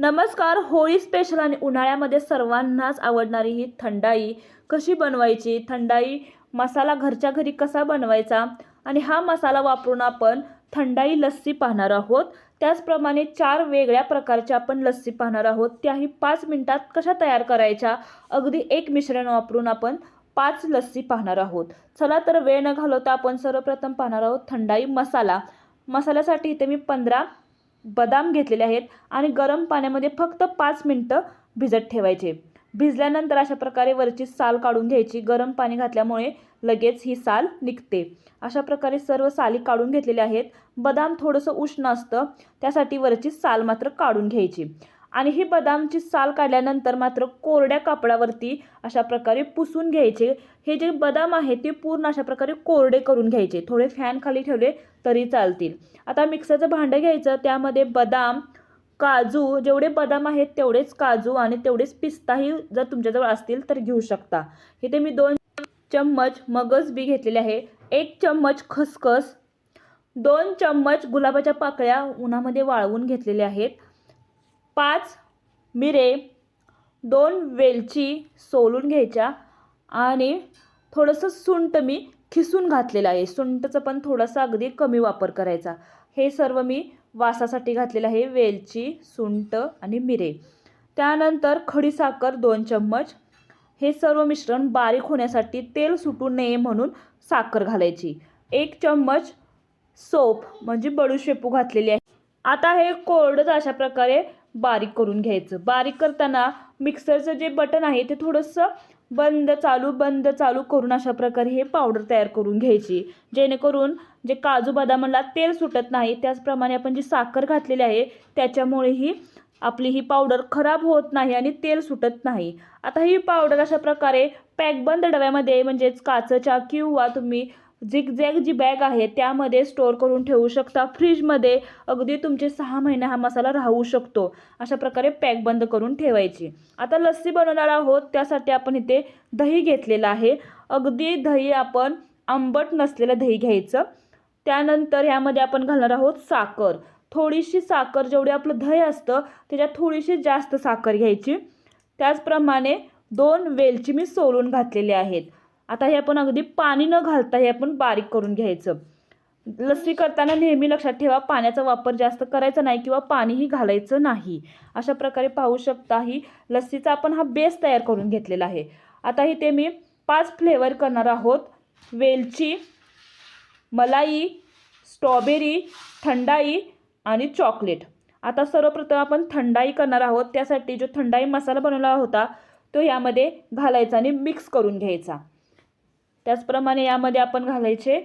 नमस्कार होळी स्पेशल आणि उन्हाळ्यामध्ये सर्वांनाच आवडणारी ही थंडाई कशी बनवायची? थंडाई मसाला घरच्या घरी कसा बनवायचा? आणि हा मसाला वापरून आपण थंडाई लस्सी पाहणार आहोत. त्याचप्रमाणे चार वेगळ्या प्रकारच्या आपण लस्सी पाहणार आहोत. त्याही पाच मिनटात कशा तयार करायच्या? अगदी एक मिश्रण वापरून आपण पाच लस्सी पाहणार आहोत. चला तर वेळ न घालवता आपण सर्वप्रथम पाहणार आहोत थंडाई मसाला. मसाल्यासाठी इथे मी पंधरा बदाम घेतलेले आहेत आणि गरम पाण्यामध्ये फक्त पाच मिनटं भिजत ठेवायचे. भिजल्यानंतर अशा प्रकारे वरची साल काढून घ्यायची. गरम पाणी घातल्यामुळे लगेच ही साल निघते. अशा प्रकारे सर्व साली काढून घेतलेल्या आहेत. बदाम थोडंसं उष्ण असतं. त्यासाठी वरची साल मात्र काढून घ्यायची. आणि ही बदामची साल काढल्यानंतर मात्र कोरड्या कापडावरती अशा प्रकारे पुसून घ्यायचे. हे जे बदाम आहे ते पूर्ण अशा प्रकारे कोरडे करून घ्यायचे. थोडे फॅन खाली ठेवले तरी चालतील. आता मिक्सरचं भांडं घ्यायचं त्यामध्ये बदाम काजू जेवढे बदाम आहेत तेवढेच काजू आणि तेवढेच पिस्ताही जर तुमच्याजवळ असतील तर घेऊ शकता. इथे मी दोन चम्मच मगज बी घेतलेले आहे. एक चम्मच खसखस दोन चम्मच गुलाबाच्या पाकळ्या उन्हामध्ये वाळवून घेतलेल्या आहेत. पाच मिरे दोन वेलची सोलून घ्यायच्या आणि थोडंसं सुंट मी खिसून घातलेलं आहे. सुंठचं पण थोडासा अगदी कमी वापर करायचा. हे सर्व मी वासासाठी घातलेलं आहे. वेलची सुंट आणि मिरे. त्यानंतर खडीसाखर दोन चम्मच. हे सर्व मिश्रण बारीक होण्यासाठी तेल सुटू नये म्हणून साखर घालायची. एक चम्मच सोप म्हणजे बडूशेपू घातलेली आहे. आता हे कोरडंच अशा प्रकारे बारीक करून घ्यायचं. बारीक करताना मिक्सरचं जे बटन आहे ते थोडंसं बंद चालू बंद चालू करून अशा प्रकारे हे पावडर तयार करून घ्यायची. जेणेकरून जे काजू बदामाला तेल सुटत नाही त्याचप्रमाणे आपण जी साखर घातलेली आहे त्याच्यामुळेही आपली ही पावडर खराब होत नाही आणि तेल सुटत नाही. आता ही पावडर अशा प्रकारे पॅकबंद डब्यामध्ये म्हणजेच काचच्या किंवा तुम्ही झिगझॅग जी बॅग आहे त्यामध्ये स्टोअर करून ठेवू शकता. फ्रीजमध्ये अगदी तुमचे सहा महिने हा मसाला राहू शकतो. अशा प्रकारे पॅक बंद करून ठेवायची. आता लस्सी बनवणार आहोत त्यासाठी आपण इथे दही घेतलेलं आहे. अगदी दही आपण आंबट नसलेलं दही घ्यायचं. त्यानंतर ह्यामध्ये आपण घालणार आहोत साखर. थोडीशी साखर जेवढी आपलं दही असतं त्याच्यात थोडीशी जास्त साखर घ्यायची. त्याचप्रमाणे दोन वेलची मी सोलून घातलेले आहेत. आता हे आपण अगदी पाणी न घालता हे आपण बारीक करून घ्यायचं. लस्सी करताना नेहमी लक्षात ठेवा पाण्याचा वापर जास्त करायचा नाही किंवा पाणीही घालायचं नाही. अशा प्रकारे पाहू शकता ही लस्सीचा आपण हा बेस तयार करून घेतलेला आहे. आता इथे मी पाच फ्लेवर करणार आहोत. वेलची मलाई स्ट्रॉबेरी थंडाई आणि चॉकलेट आता सर्वप्रथम आपण थंडाई करणार आहोत. त्यासाठी जो थंडाई मसाला बनवला होता तो यामध्ये घालायचा आणि मिक्स करून घ्यायचा. त्याचप्रमाणे यामध्ये आपण घालायचे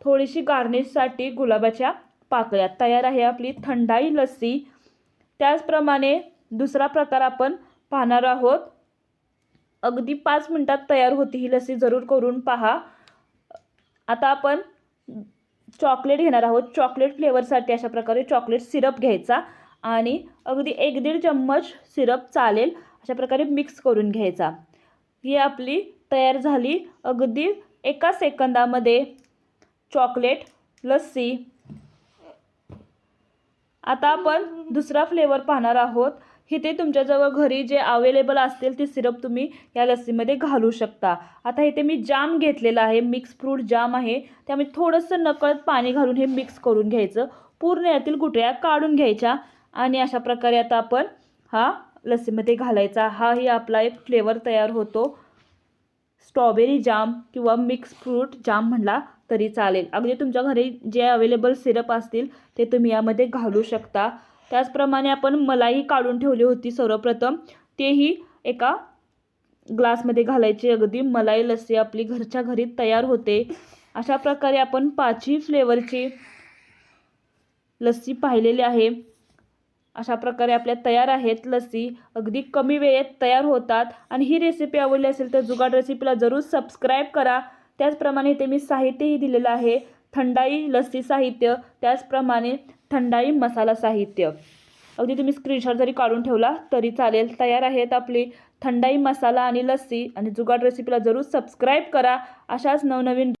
थोडीशी गार्निशसाठी गुलाबाच्या पाकळ्या. तयार आहे आपली थंडाई लस्सी. त्याचप्रमाणे दुसरा प्रकार आपण पाहणार आहोत. अगदी पाच मिनटात तयार होती ही लस्सी. जरूर करून पहा. आता आपण चॉकलेट घेणार आहोत. चॉकलेट फ्लेवरसाठी अशा प्रकारे चॉकलेट सिरप घ्यायचा आणि अगदी एक दीड चम्मच सिरप चालेल अशा प्रकारे मिक्स करून घ्यायचा. ही आपली तयार झाली. अगदी एका सेकंदामध्ये चॉकलेट लस्सी. आता आपण दुसरा फ्लेवर पाहणार आहोत. इथे तुमच्याजवळ घरी जे अवेलेबल असतील ते सिरप तुम्ही या लस्सीमध्ये घालू शकता. आता इथे मी जाम घेतलेला आहे. मिक्स फ्रूट जाम आहे. त्यामुळे थोडंसं नकळत पाणी घालून हे मिक्स करून घ्यायचं. पूर्ण यातील गुटळ्या काढून घ्यायच्या. आणि अशा प्रकारे आता आपण हा लस्सीमध्ये घालायचा. हाही आपला एक फ्लेवर तयार होतो. स्ट्रॉबेरी जाम किंवा मिक्स फ्रूट जाम म्हणला तरी चालेल. अगदी तुमच्या घरी जे अवेलेबल सिरप असतील ते तुम्ही यामध्ये घालू शकता. त्याचप्रमाणे आपण मलाई काढून ठेवली होती सर्वप्रथम. तेही एका ग्लासमध्ये घालायची. अगदी मलाई लस्सी आपली घरच्या घरी तयार होते. अशा प्रकारे आपण पाचही फ्लेवरची लस्सी पाहिलेली आहे. अशा प्रकारे आपल्या तयार आहेत लस्सी अगदी कमी वेळेत तयार होतात. आणि ही रेसिपी आवडली असेल तर जुगाड रेसिपीला जरूर सबस्क्राईब करा. त्याचप्रमाणे इथे मी साहित्यही दिलेलं आहे. थंडाई लस्सी साहित्य त्याचप्रमाणे थंडाई मसाला साहित्य. अगदी तुम्ही स्क्रीनशॉट जरी काढून ठेवला तरी चालेल. तयार आहेत आपली थंडाई मसाला आणि लस्सी. आणि जुगाड रेसिपीला जरूर सबस्क्राईब करा. अशाच नवनवीन